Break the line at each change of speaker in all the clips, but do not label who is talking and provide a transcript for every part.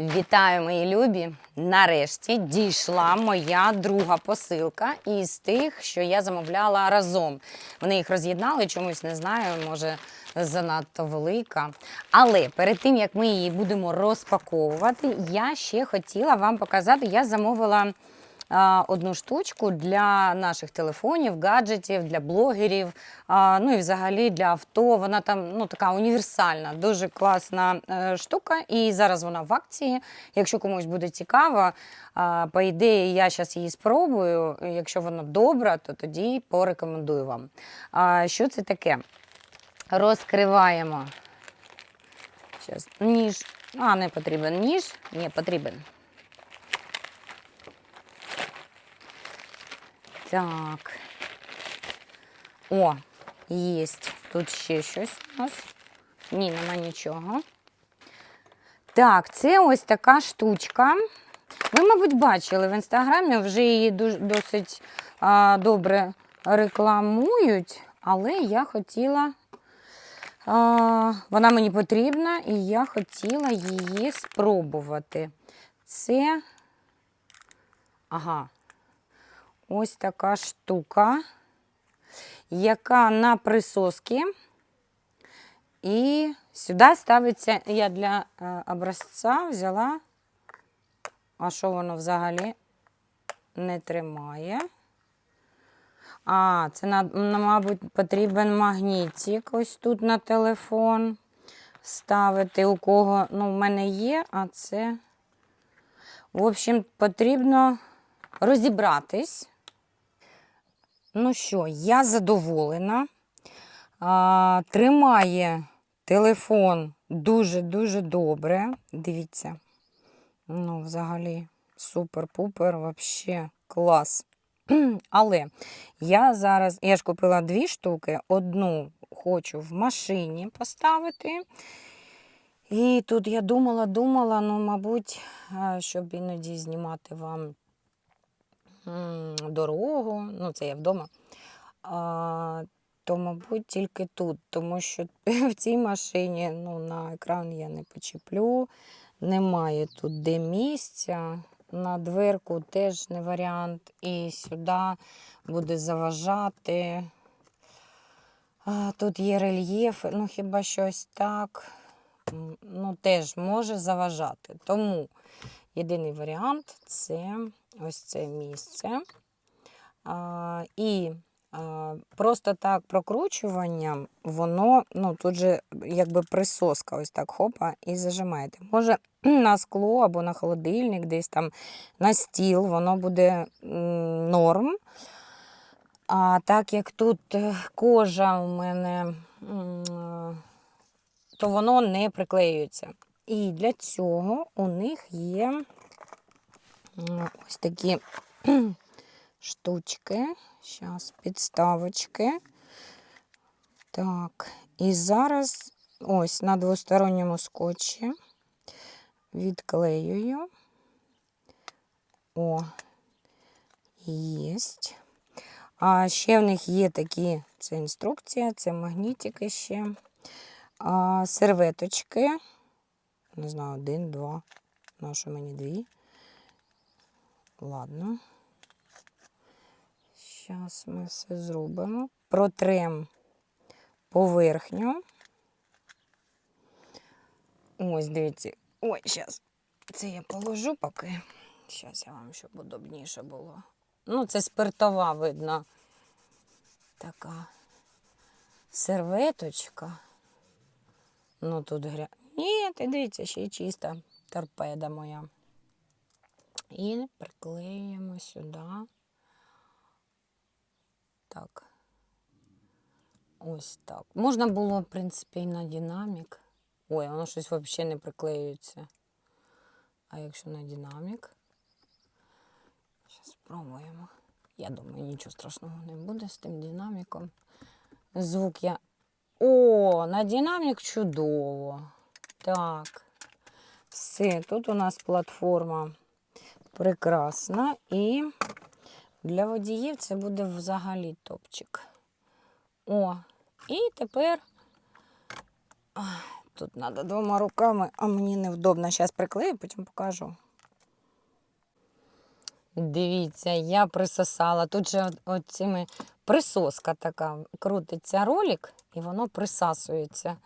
Вітаю, мої любі! Нарешті дійшла моя друга посилка із тих, що я замовляла разом. Вони їх роз'єднали, чомусь не знаю, може занадто велика. Але перед тим як ми її будемо розпаковувати, я ще хотіла вам показати, я замовила одну штучку для наших телефонів, гаджетів, для блогерів, ну і взагалі для авто. Вона там ну, така універсальна, дуже класна е, штука. І зараз вона в акції. Якщо комусь буде цікаво, по ідеї, я зараз її спробую. Якщо вона добра, то тоді порекомендую вам. Що це таке? Розкриваємо. Щас, ніж. А, не потрібен ніж. Ні, потрібен. Так. О, єсть. Тут ще щось у нас. Ні, нема нічого. Так, це ось така штучка. Ви, мабуть, бачили в інстаграмі, вже її досить а, добре рекламують, але я хотіла. А, вона мені потрібна, і я хотіла її спробувати. Це. Ага, ось така штука, яка на присоски. І сюди ставиться, я для е, образця взяла, а що воно взагалі не тримає. А, це, мабуть, потрібен магнітик ось тут на телефон ставити. У кого, ну, в мене є, а це. В общем, потрібно розібратись. Ну що, я задоволена. А, тримає телефон дуже-дуже добре. Дивіться. Ну, взагалі, супер-пупер, вообще клас. Але я зараз, я ж купила дві штуки, одну хочу в машині поставити. І тут я думала, думала, ну, мабуть, е, щоб іноді знімати вам дорогу, ну, це я вдома, а, то, мабуть, тільки тут, тому що в цій машині ну, на екран я не почеплю, немає тут де місця. На дверку теж не варіант, і сюди буде заважати. Тут є рельєф, ну хіба щось так. Ну, теж може заважати. Тому єдиний варіант це ось це місце. А, і а, просто так прокручуванням, воно ну, тут же якби присоска, ось так хопа, і зажимаєте. Може на скло або на холодильник, десь там на стіл, воно буде норм. А так як тут е, кожа у мене, то воно не приклеюється. І для цього у них є ось такі штучки. Зараз підставочки. Так, і зараз ось на двосторонньому скотчі відклеюю. О, єсть. А ще в них є такі, це інструкція, це магнітики ще. А, серветочки. Не знаю, один, два. На що мені дві? Ладно. Зараз ми все зробимо. Протрем поверхню. Ось, дивіться. Ой, зараз. Це я положу поки. Зараз я вам, щоб удобніше було. Ну, це спиртова, видно. Така серветочка. Ну, тут гря. Ні, ти дивіться, ще й чиста торпеда моя. І приклеїмо сюди. Так. Ось так. Можна було, в принципі, і на динамік. Ой, воно щось взагалі не приклеюється. А якщо на динамік? Зараз спробуємо. Я думаю, нічого страшного не буде з тим динаміком. Звук я. О, на динамік чудово. Так. Все, тут у нас платформа прекрасна. І для водіїв це буде взагалі топчик. О, і тепер Тут треба двома руками, а мені невдобно. Зараз приклею, потім покажу. Дивіться, я присосала. Тут же оцими присоска така. Крутиться ролик і воно присасується.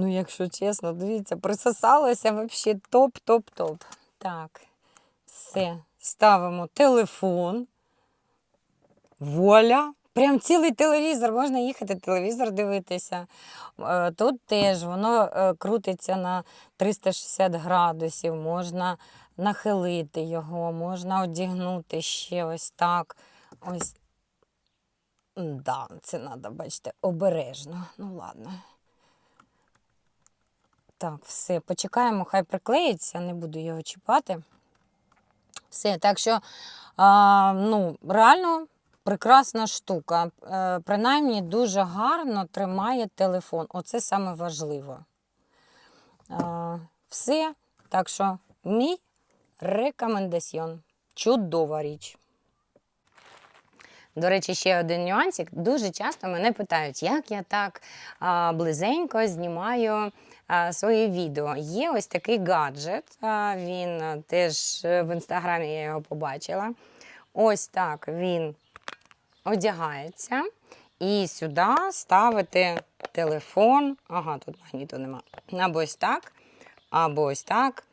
Ну, якщо чесно, дивіться, присосалося взагалі топ-топ-топ. Так, все. Ставимо телефон. Вуаля! Прям цілий телевізор, можна їхати телевізор дивитися. Е, Тут теж воно е, крутиться на 360 градусів, можна нахилити його, можна одягнути ще ось так. Ось. Да, це треба, бачите, обережно. Ну ладно. Так, все, почекаємо, хай приклеїться, не буду його чіпати. Все, так що, а, ну, реально прекрасна штука. Е, принаймні дуже гарно тримає телефон. Оце саме важливо. Е, все. Так що, мій рекомендаціон. Чудова річ. До речі, ще один нюансик. Дуже часто мене питають, як я так а, близенько знімаю а, свої відео. Є ось такий гаджет. Він теж е, в інстаграмі я його побачила. Ось так він одягається. І сюди ставити телефон. Ага, тут магніту нема. Або ось так, або ось так.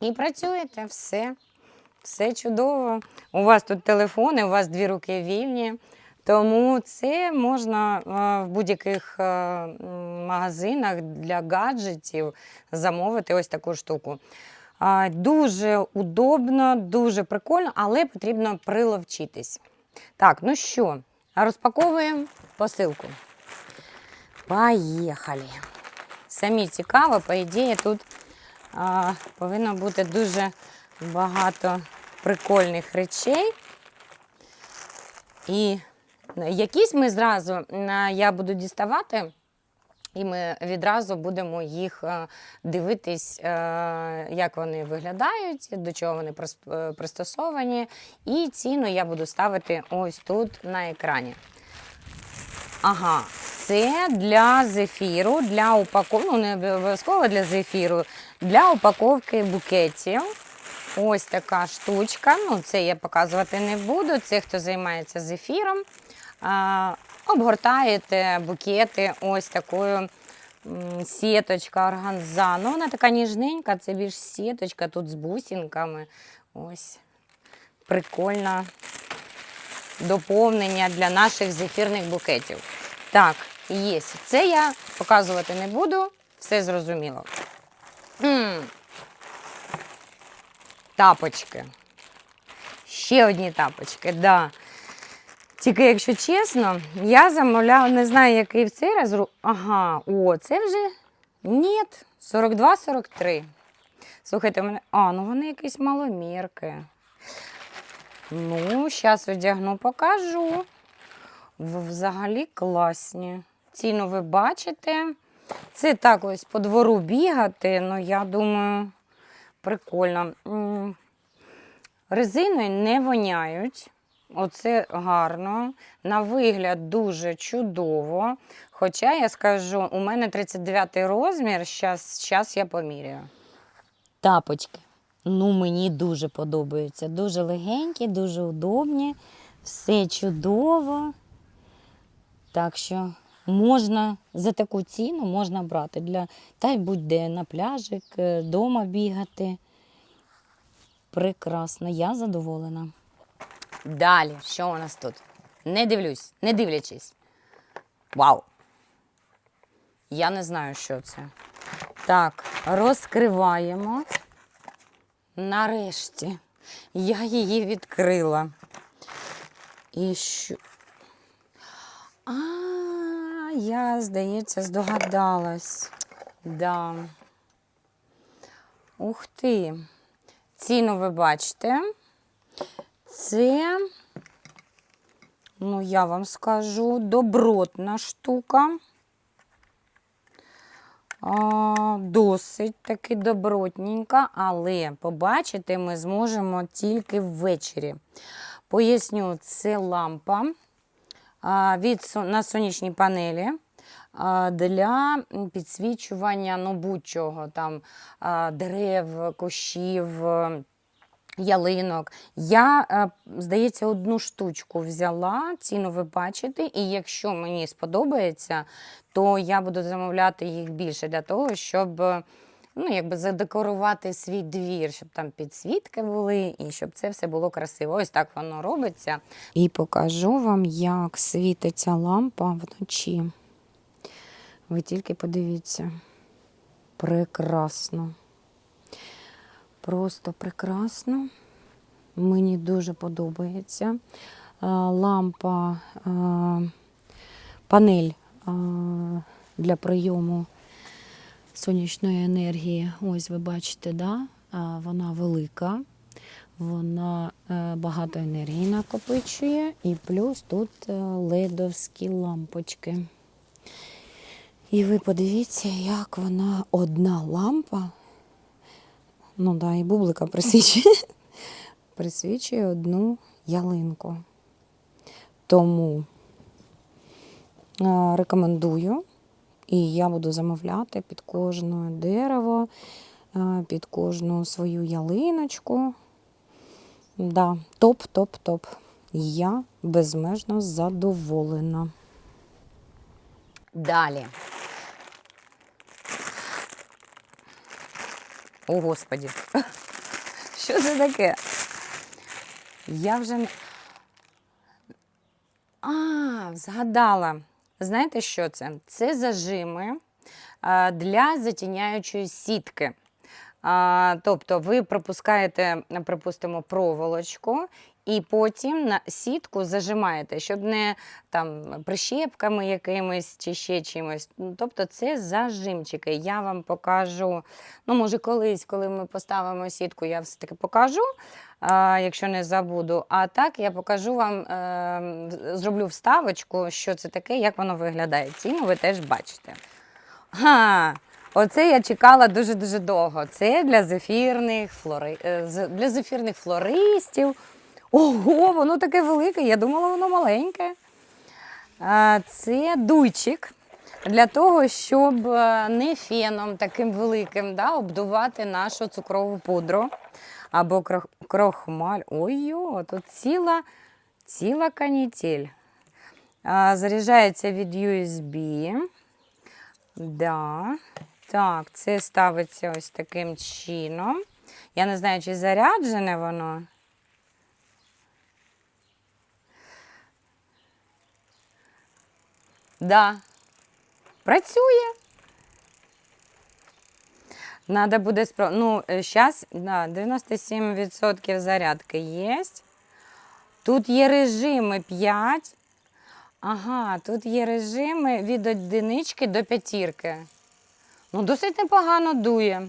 І працюєте все. Все чудово. У вас тут телефони, у вас дві руки вільні. Тому це можна е, в будь-яких е, магазинах для гаджетів замовити ось таку штуку. Дуже удобно, дуже прикольно, але потрібно приловчитись. Так, ну що, розпаковуємо посилку. Поїхали. Самі цікаво, по ідеї, тут а, повинно бути дуже багато прикольних речей. І якісь ми зразу я буду діставати, і ми відразу будемо їх е, дивитись, е, як вони виглядають, до чого вони е, пристосовані. І ціну я буду ставити ось тут на екрані. Ага, це для зефіру, для упаковки, ну не обов'язково для зефіру, для упаковки букетів. Ось така штучка. Ну, це я показувати не буду. Це хто займається зефіром. Обгортаєте букети ось такою сіточка органза. Ну, вона така ніжненька, це більш сіточка тут з бусинками. Ось прикольна доповнення для наших зефірних букетів. Так, є. Це я показувати не буду, все зрозуміло. Тапочки. Ще одні тапочки, да. Тільки, якщо чесно, я замовляла, не знаю, який в цей раз. Ага, о, це вже ні, 42-43. Слухайте, мене. А, ну вони якісь маломірки. Ну, зараз одягну, покажу. Взагалі класні. Ціну ви бачите. Це так ось по двору бігати, ну я думаю, прикольно. Резиною не воняють. Оце гарно. На вигляд дуже чудово. Хоча я скажу, у мене 39 розмір, зараз я поміряю. Тапочки. Ну, мені дуже подобаються. Дуже легенькі, дуже удобні, все чудово. Так що можна за таку ціну можна брати для та й будь-де на пляжик, вдома бігати. Прекрасно, я задоволена. Далі, що у нас тут? Не дивлюсь, не дивлячись. Вау! Я не знаю, що це. Так, розкриваємо. Нарешті я її відкрила. І що? А, я, здається, здогадалась. Да. Ух ти. Ціну ви бачите. Це, ну, я вам скажу, добротна штука. А, досить таки добротненька, але побачити ми зможемо тільки ввечері. Поясню, це лампа а, від, на сонячній панелі. а, для підсвічування ну, будь-чого там а, дерев, кущів. Ялинок. Я, е, здається, одну штучку взяла, ціну ви бачите, і якщо мені сподобається, то я буду замовляти їх більше для того, щоб е, ну, якби задекорувати свій двір, щоб там підсвітки були і щоб це все було красиво. Ось так воно робиться. І покажу вам, як світиться лампа вночі. Ви тільки подивіться. Прекрасно. Просто прекрасно. Мені дуже подобається. Лампа, панель для прийому сонячної енергії. Ось ви бачите, да? Вона велика, вона е, багато енергії накопичує, і плюс тут е, ледовські лампочки. І ви подивіться, як вона одна лампа. Ну да, і бублика присвічує. Присвічує одну ялинку. Тому е, рекомендую. І я буду замовляти під кожне дерево, е, під кожну свою ялиночку. Да, топ, топ, топ. Я безмежно задоволена. Далі. О, Господі. Що це таке? Я вже. А, згадала. Знаєте, що це? Це зажими для затіняючої сітки. Тобто ви пропускаєте, припустимо, проволочку, і потім на сітку зажимаєте, щоб не там прищепками якимись чи ще чимось. Ну, Тобто це зажимчики. Я вам покажу. Ну, може, колись, коли ми поставимо сітку, я все-таки покажу, а, якщо не забуду. А так я покажу вам, е, зроблю вставочку, що це таке, як воно виглядає. Ціну ви теж бачите. Ха, оце я чекала дуже-дуже довго. Це для зефірних, флори... е, для зефірних флористів. Ого, воно таке велике, я думала, воно маленьке. Це дуйчик для того, щоб е, не феном таким великим да, обдувати нашу цукрову пудру або крох- крохмаль. Ой-йо, тут ціла, ціла канітель. Заряджається від USB. Да. Так, це ставиться ось таким чином. Я не знаю, чи заряджене воно. Да. Працює. Надо буде спро... Ну, зараз да, 97% зарядки є. Тут є режими 5. Ага, тут є режими від одинички до п'ятірки. Ну, досить непогано дує.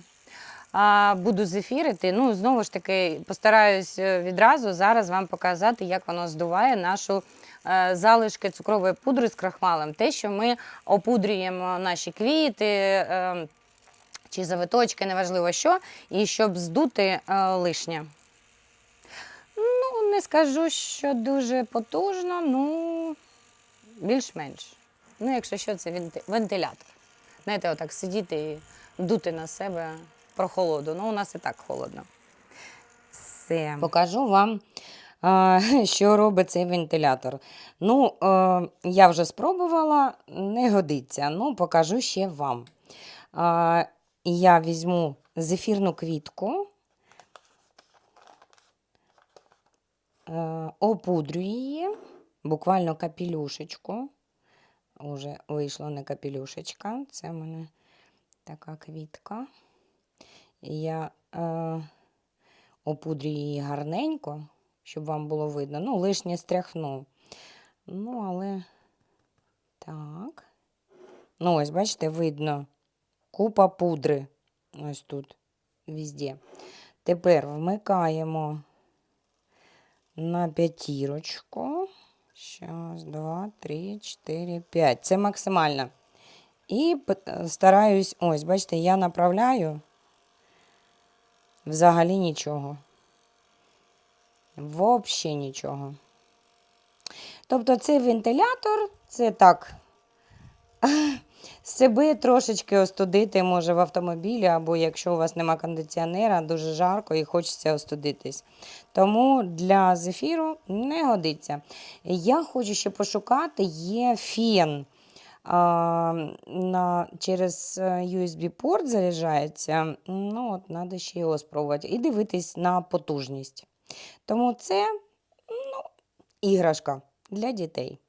А, буду зефірити. Ну, знову ж таки, постараюсь е, відразу зараз вам показати, як воно здуває нашу е, залишки цукрової пудри з крахмалем. Те, що ми опудрюємо наші квіти. Е, чи завиточки, неважливо що, і щоб здути е, лишнє. Ну, не скажу, що дуже потужно, ну більш-менш. Ну, якщо що, це вентилятор. Знаєте, отак сидіти і дути на себе прохолоду. Ну, у нас і так холодно. Все. Покажу вам, що робить цей вентилятор. Ну, е, я вже спробувала, не годиться. Ну, покажу ще вам. Я візьму зефірну квітку, е, опудрю її, буквально капелюшечку. Уже вийшло не капелюшечка, це в мене така квітка. Я е, опудрю її гарненько, щоб вам було видно. Ну, лишнє стряхну. Ну, але так. Ну, ось, бачите, видно купа пудри. Ось тут, везде. Тепер вмикаємо на п'ятірочку. Щас, два, три, чотири, п'ять. Це максимально. І стараюсь, ось, бачите, я направляю взагалі нічого. Взагалі нічого. Тобто цей вентилятор, це так себе трошечки остудити може в автомобілі, або якщо у вас нема кондиціонера, дуже жарко і хочеться остудитись. Тому для зефіру не годиться. Я хочу ще пошукати, є фен. А, на, через е, USB-порт заряджається. Ну, от, треба ще його спробувати. І дивитись на потужність. Тому це ну, іграшка для дітей.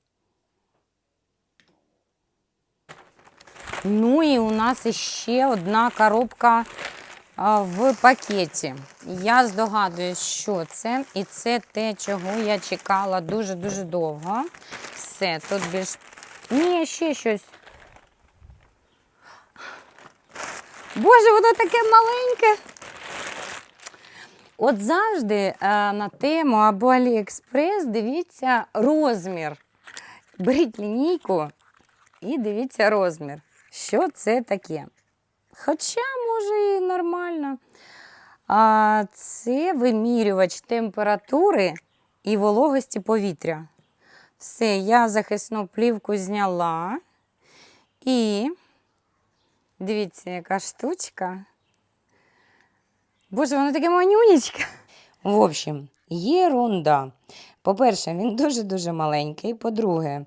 Ну і у нас ще одна коробка в пакеті. Я здогадуюсь, що це. І це те, чого я чекала дуже-дуже довго. Все, тут більш. Ні, ще щось. Боже, воно таке маленьке. От завжди е, на тему або Аліекспрес дивіться розмір. Беріть лінійку і дивіться розмір. Що це таке? Хоча, може, і нормально. А, це вимірювач температури і вологості повітря. Все, я захисну плівку зняла. І дивіться, яка штучка. Боже, воно таке манюнечке. В общем, єрунда. По-перше, він дуже-дуже маленький. По-друге,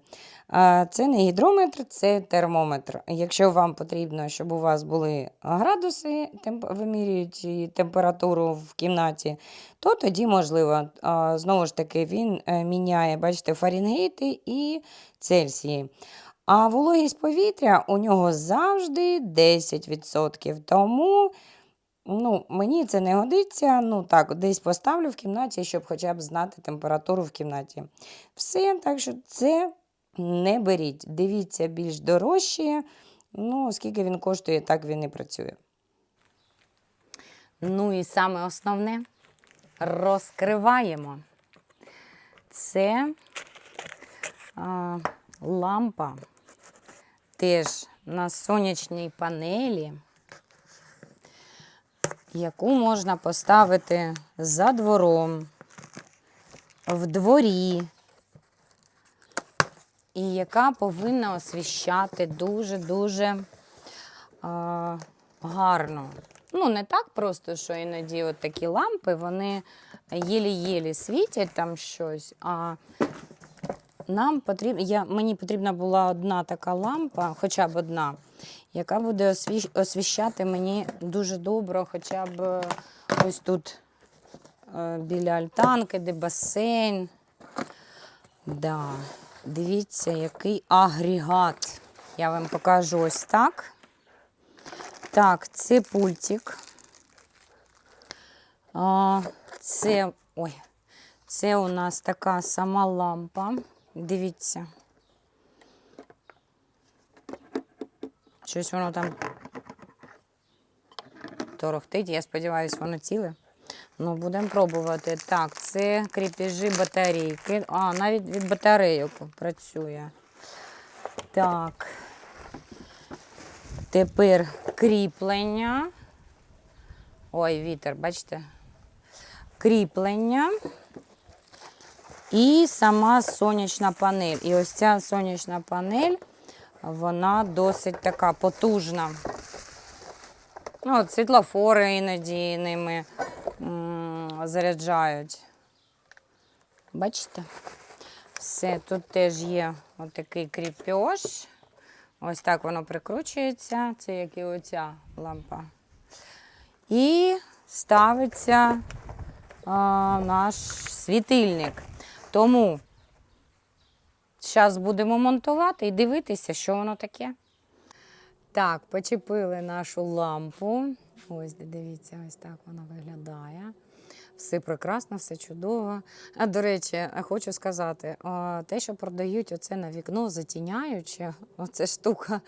це не гідрометр, це термометр. Якщо вам потрібно, щоб у вас були градуси, вимірюють температуру в кімнаті, то тоді можливо. Знову ж таки, він е, міняє, бачите, Фаренгейти і Цельсії. А вологість повітря у нього завжди 10%. Тому ну, мені це не годиться. Ну так, десь поставлю в кімнаті, щоб хоча б знати температуру в кімнаті. Все, так що це не беріть. Дивіться більш дорожче. Ну, скільки він коштує, так він і працює. Ну і саме основне розкриваємо. Це а, лампа теж на сонячній панелі, яку можна поставити за двором, в дворі, і яка повинна освіщати дуже-дуже а, гарно. Ну, не так просто, що іноді от такі лампи, вони єлі-єлі світять там щось, а нам потрібно, я, мені потрібна була одна така лампа, хоча б одна, яка буде освіщ, освіщати мені дуже добре, хоча б е, ось тут е, біля альтанки, де басейн. Да. Дивіться, який агрегат. Я вам покажу ось так. Так, це пультик. А, це, ой, це у нас така сама лампа. Дивіться. Щось воно там торохтить. Я сподіваюся, воно ціле. Ну, будемо пробувати. Так, це кріпежі батарейки. А, навіть від батарейок працює. Так. Тепер кріплення. Ой, вітер, бачите? Кріплення. І сама сонячна панель. І ось ця сонячна панель, вона досить така потужна. Ну, от світлофори іноді ними заряджають. Бачите? Все, тут теж є отакий кріпеж. Ось так воно прикручується. Це як і оця лампа. І ставиться а, наш світильник. Тому зараз будемо монтувати і дивитися, що воно таке. Так, почепили нашу лампу. Ось, дивіться, ось так вона виглядає. Все прекрасно, все чудово. А до речі, хочу сказати, те, що продають оце на вікно, затіняючи, оце штука,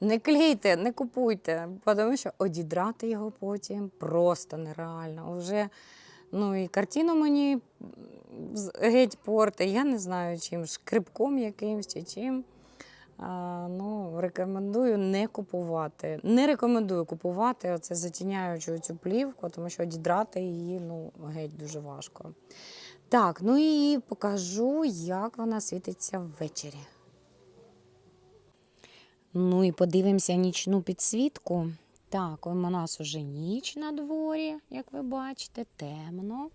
не клейте, не купуйте, тому що одідрати його потім просто нереально. Вже, ну і картину мені геть порти, я не знаю чим, шкребком якимсь чи чим. А, ну, рекомендую не купувати. Не рекомендую купувати оце затіняючу цю плівку, тому що дідрати її ну, геть дуже важко. Так, ну і покажу, як вона світиться ввечері. Ну і подивимося нічну підсвітку. Так, у нас уже ніч на дворі, як ви бачите, темно.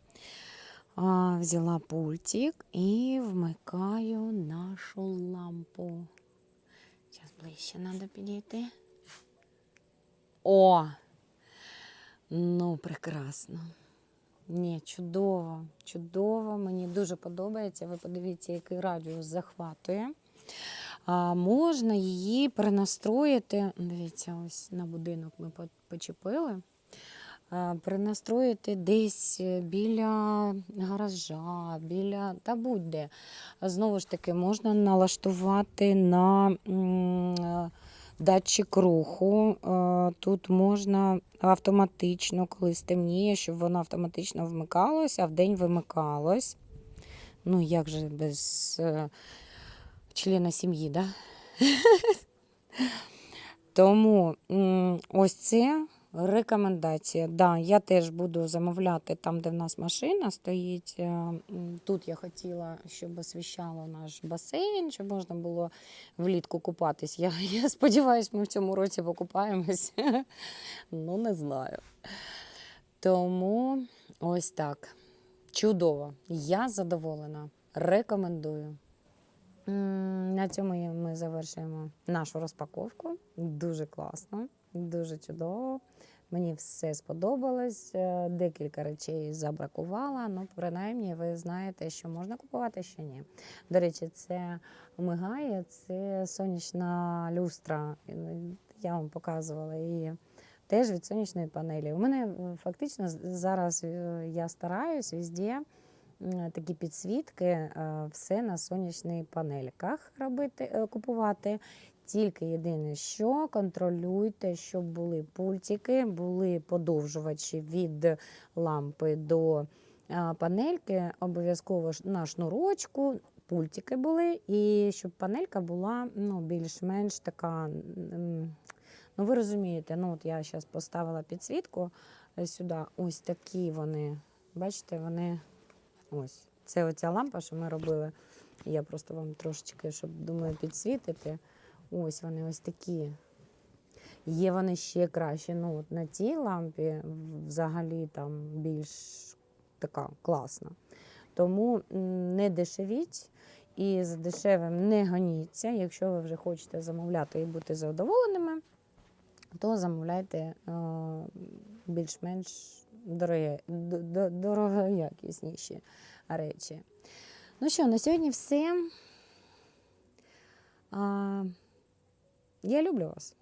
Взяла пультик і вмикаю нашу лампу. Зараз ближче треба підійти. О! Ну, прекрасно. Ні, чудово, чудово. Мені дуже подобається. Ви подивіться, який радіус захватує. А, можна її перенастроїти. Дивіться, ось на будинок ми почепили. А, перенастроїти десь е, біля гаража, біля та будь-де. Знову ж таки, можна налаштувати на е, датчик руху. Е, Тут можна автоматично, коли стемніє, щоб воно автоматично вмикалось, а вдень вимикалось. Ну, як же без члена сім'ї, да? Тому ось це рекомендація. Да, я теж буду замовляти там, де в нас машина стоїть. Е, Тут я хотіла, щоб освіщало наш басейн, щоб можна було влітку купатись. Я, я сподіваюся, ми в цьому році покупаємось. Ну, не знаю. Тому ось так. Чудово. Я задоволена. Рекомендую. На цьому ми завершуємо нашу розпаковку. Дуже класно, дуже чудово. Мені все сподобалось. Е, Декілька речей забракувала. Ну, принаймні, ви знаєте, що можна купувати, що ні. До речі, це мигає, це сонячна люстра. Ну, Я вам показувала її. Теж від сонячної панелі. У мене е, фактично зараз е, я стараюсь везде такі підсвітки, е, все на сонячних панельках робити, е, купувати. Тільки єдине, що контролюйте, щоб були пультики, були подовжувачі від лампи до е, панельки, обов'язково на шнурочку. Пультики були, і щоб панелька була ну, більш-менш така. Ну, ви розумієте, ну от я зараз поставила підсвітку сюди. Ось такі вони. Бачите, вони ось. Це оця лампа, що ми робили. Я просто вам трошечки, щоб думаю, підсвітити. Ось вони ось такі. Є вони ще краще. Ну, от на тій лампі взагалі там більш така класна. Тому не дешевіть і з дешевим не гоніться. Якщо ви вже хочете замовляти і бути задоволеними, то замовляйте е, більш-менш дорогі, дорогоякісніші речі. Ну що, на сьогодні все. А, я люблю вас.